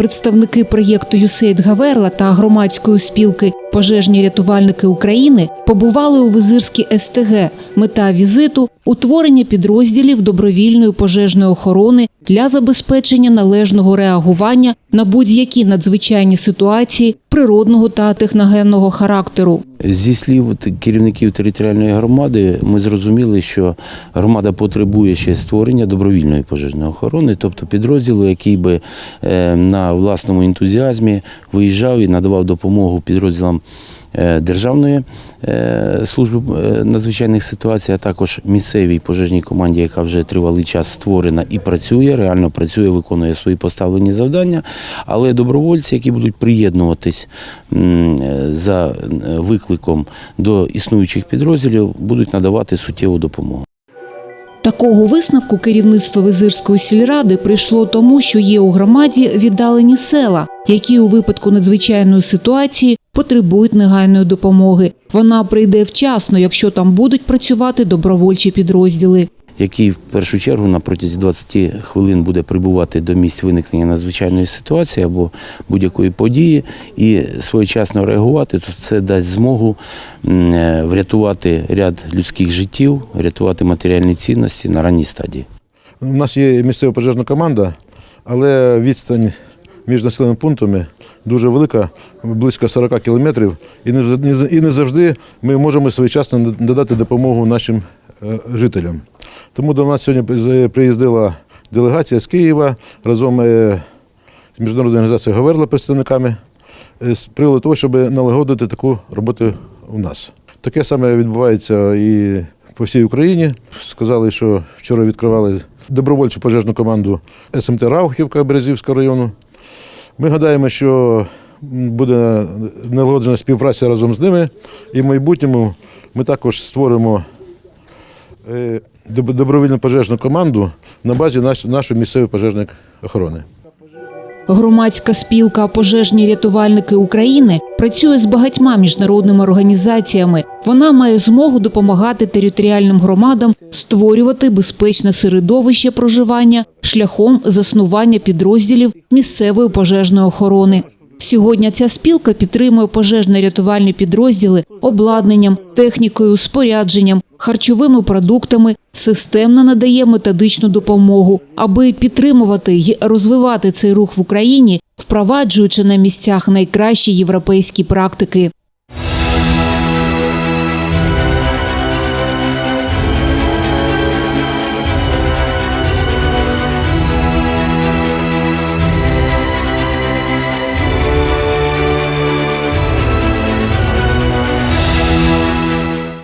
Представники проєкту «Юсейд Гаверла та громадської спілки Пожежні рятувальники України побували у Визирській СТГ. Мета візиту утворення підрозділів добровільної пожежної охорони для забезпечення належного реагування на будь-які надзвичайні ситуації природного та техногенного характеру. Зі слів керівників територіальної громади, ми зрозуміли, що громада потребує ще створення добровільної пожежної охорони, тобто підрозділу, який би е, на власному ентузіазмі виїжджав і надавав допомогу підрозділам е, Державної е, служби е, надзвичайних ситуацій, а також місцевій пожежній команді, яка вже тривалий час створена і працює, реально працює, виконує свої поставлені завдання. Але добровольці, які будуть приєднуватись за викликом до існуючих підрозділів, будуть надавати суттєву допомогу. Такого висновку керівництво Визирської сільради прийшло тому, що є у громаді віддалені села, які у випадку надзвичайної ситуації потребують негайної допомоги. Вона прийде вчасно, якщо там будуть працювати добровольчі підрозділи. Який в першу чергу на протязі 20 хвилин буде прибувати до місць виникнення надзвичайної ситуації або будь-якої події і своєчасно реагувати, то це дасть змогу е, врятувати ряд людських життів, врятувати матеріальні цінності на ранній стадії. У нас є місцева пожежна команда, але відстань між населеними пунктами дуже велика, близько 40 кілометрів, і не і не завжди ми можемо своєчасно надати допомогу нашим е, жителям. Тому до нас сьогодні приїздила делегація з Києва разом е, з міжнародною організацією Говерла представниками е, з приводу того, щоб налагодити таку роботу у нас. Таке саме відбувається і по всій Україні. Сказали, що вчора відкривали добровольчу пожежну команду СМТ Раухівка Березівського району. Ми гадаємо, що буде налагоджена співпраця разом з ними, і в майбутньому ми також створимо е, добровільну пожежну команду на базі нашої місцевої пожежної охорони. Громадська спілка Пожежні рятувальники України працює з багатьма міжнародними організаціями. Вона має змогу допомагати територіальним громадам створювати безпечне середовище проживання шляхом заснування підрозділів місцевої пожежної охорони. Сьогодні ця спілка підтримує пожежно-рятувальні підрозділи обладнанням, технікою, спорядженням, харчовими продуктами, системно надає методичну допомогу, аби підтримувати й розвивати цей рух в Україні, впроваджуючи на місцях найкращі європейські практики.